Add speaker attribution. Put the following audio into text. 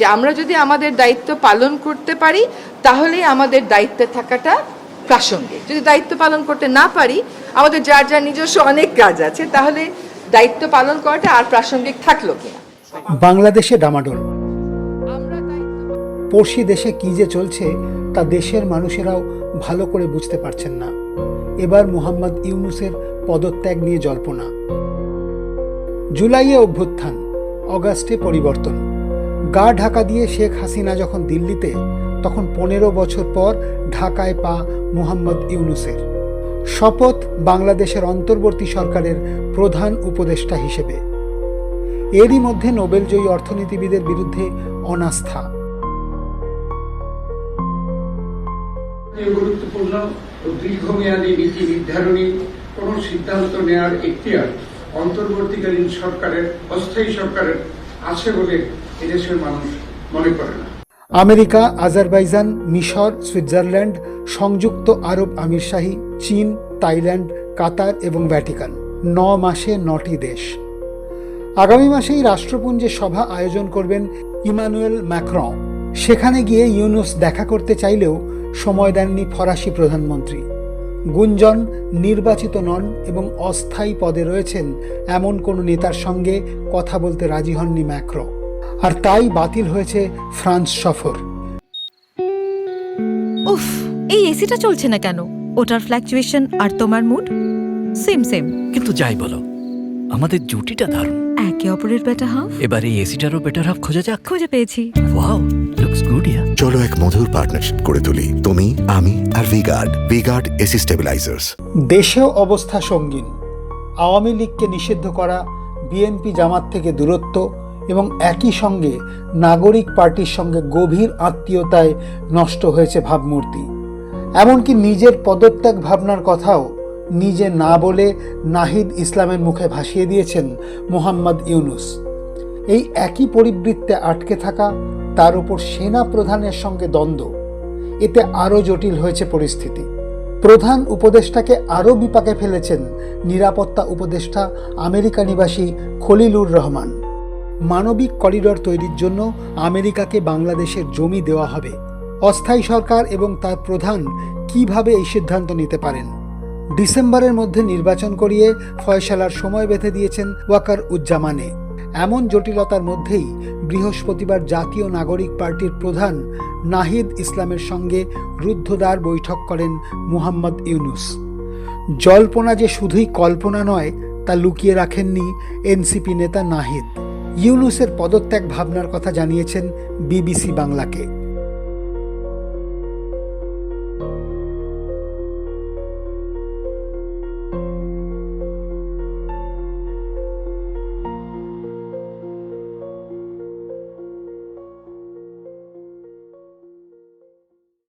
Speaker 1: যে আমরা যদি আমাদের দায়িত্ব পালন করতে পারি তাহলেই আমাদের দায়িত্বে থাকাটা প্রাসঙ্গিক। যদি দায়িত্ব পালন করতে না পারি আমাদের যার যার নিজস্ব অনেক কাজ আছে তাহলে দায়িত্ব পালন করাটা আর প্রাসঙ্গিক থাকল কিনা?
Speaker 2: বাংলাদেশে ডামাডোল। পড়শি দেশে কি যে চলছে তা দেশের মানুষেরাও ভালো করে বুঝতে পারছেন না। এবার মোহাম্মদ ইউনুসের পদত্যাগ নিয়ে জল্পনা। জুলাইয়ে অভ্যুত্থান অগাস্টে পরিবর্তন। গা ঢাকা দিয়ে শেখ হাসিনা যখন দিল্লিতে, তখন পনেরো বছর পর ঢাকায় পা মুহাম্মদ ইউনুসের। শপথ বাংলাদেশের অন্তর্বর্তী সরকারের প্রধান উপদেষ্টা হিসেবে। এরই মধ্যে নোবেলজয়ী অর্থনীতিবিদের বিরুদ্ধে অনাস্থা।
Speaker 3: গুরুত্বপূর্ণ ও দীর্ঘমেয়াদী নীতি নির্ধারণী কোন সিদ্ধান্ত এখতিয়ার অন্তর্বর্তীকালীন সরকারের, অস্থায়ী সরকারের আছে বলে এদেশের মানুষ মনে করে না।
Speaker 2: আমেরিকা, আজারবাইজান, মিশর, সুইজারল্যান্ড, সংযুক্ত আরব আমিরশাহী চীন তাইল্যান্ড কাতার এবং ভ্যাটিকান। ন মাসে নটি দেশ। আগামী মাসেই রাষ্ট্রপুঞ্জে সভা আয়োজন করবেন ইমানুয়েল ম্যাক্রন। সেখানে গিয়ে ইউনুস দেখা করতে চাইলেও সময় দেননি ফরাসি প্রধানমন্ত্রী। গুঞ্জন, নির্বাচিত নন এবং অস্থায়ী পদে রয়েছেন এমন কোনো নেতার সঙ্গে কথা বলতে রাজি হননি ম্যাক্রো আর তাই বাতিল হয়েছে ফ্রান্স সফর।
Speaker 4: উফ এই এসিটা চলছে না কেন? ওটার ফ্ল্যাকচুয়েশন আর তোমার মুড সেম সেম
Speaker 5: কিন্তু যাই বলো আমাদের জুটিটা দারুণ।
Speaker 4: একে অপরের বেটা হাফ
Speaker 5: এবার এই এসিটারও বেটার হাফ খোঁজা যাক।
Speaker 4: খুঁজে পেয়েছি।
Speaker 5: ওয়াও লুকস গুড ইয়া
Speaker 6: চলো এক মধুর পার্টনারশিপ করে তুলি তুমি আমি আর V Guard V Guard AC stabilisers
Speaker 2: দেশেও অবস্থা সঙ্গীন। আওয়ামী লীগকে নিষিদ্ধ করা বিএনপি জামাত থেকে দূরত্ব এবং একই সঙ্গে নাগরিক পার্টির সঙ্গে গভীর আত্মীয়তায় নষ্ট হয়েছে ভাবমূর্তি। এমনকি নিজের পদত্যাগ ভাবনার কথাও নিজে না বলে নাহিদ ইসলামের মুখে ভাসিয়ে দিয়েছেন মোহাম্মদ ইউনুস। এই একই পরিবৃত্তে আটকে থাকা, তার উপর সেনা প্রধানের সঙ্গে দ্বন্দ্ব, এতে আরও জটিল হয়েছে পরিস্থিতি। প্রধান উপদেষ্টাকে আরও বিপাকে ফেলেছেন নিরাপত্তা উপদেষ্টা আমেরিকা নিবাসী খলিলুর রহমান। মানবিক করিডর তৈরির জন্য আমেরিকাকে বাংলাদেশের জমি দেওয়া হবে। অস্থায়ী সরকার এবং তার প্রধান কীভাবে এই সিদ্ধান্ত নিতে পারেন? ডিসেম্বরের মধ্যে নির্বাচন করিয়ে ফয়সালার সময় বেঁধে দিয়েছেন ওয়াকার উজ্জামানে। এমন জটিলতার মধ্যেই বৃহস্পতিবার জাতীয় নাগরিক পার্টির প্রধান নাহিদ ইসলামের সঙ্গে রুদ্ধদ্বার বৈঠক করেন মুহাম্মদ ইউনুস। জল্পনা যে শুধুই কল্পনা নয়, তা লুকিয়ে রাখেননি এনসিপি নেতা নাহিদ। ইউনুসের পদত্যাগ ভাবনার কথা জানিয়েছেন বিবিসি বাংলাকে।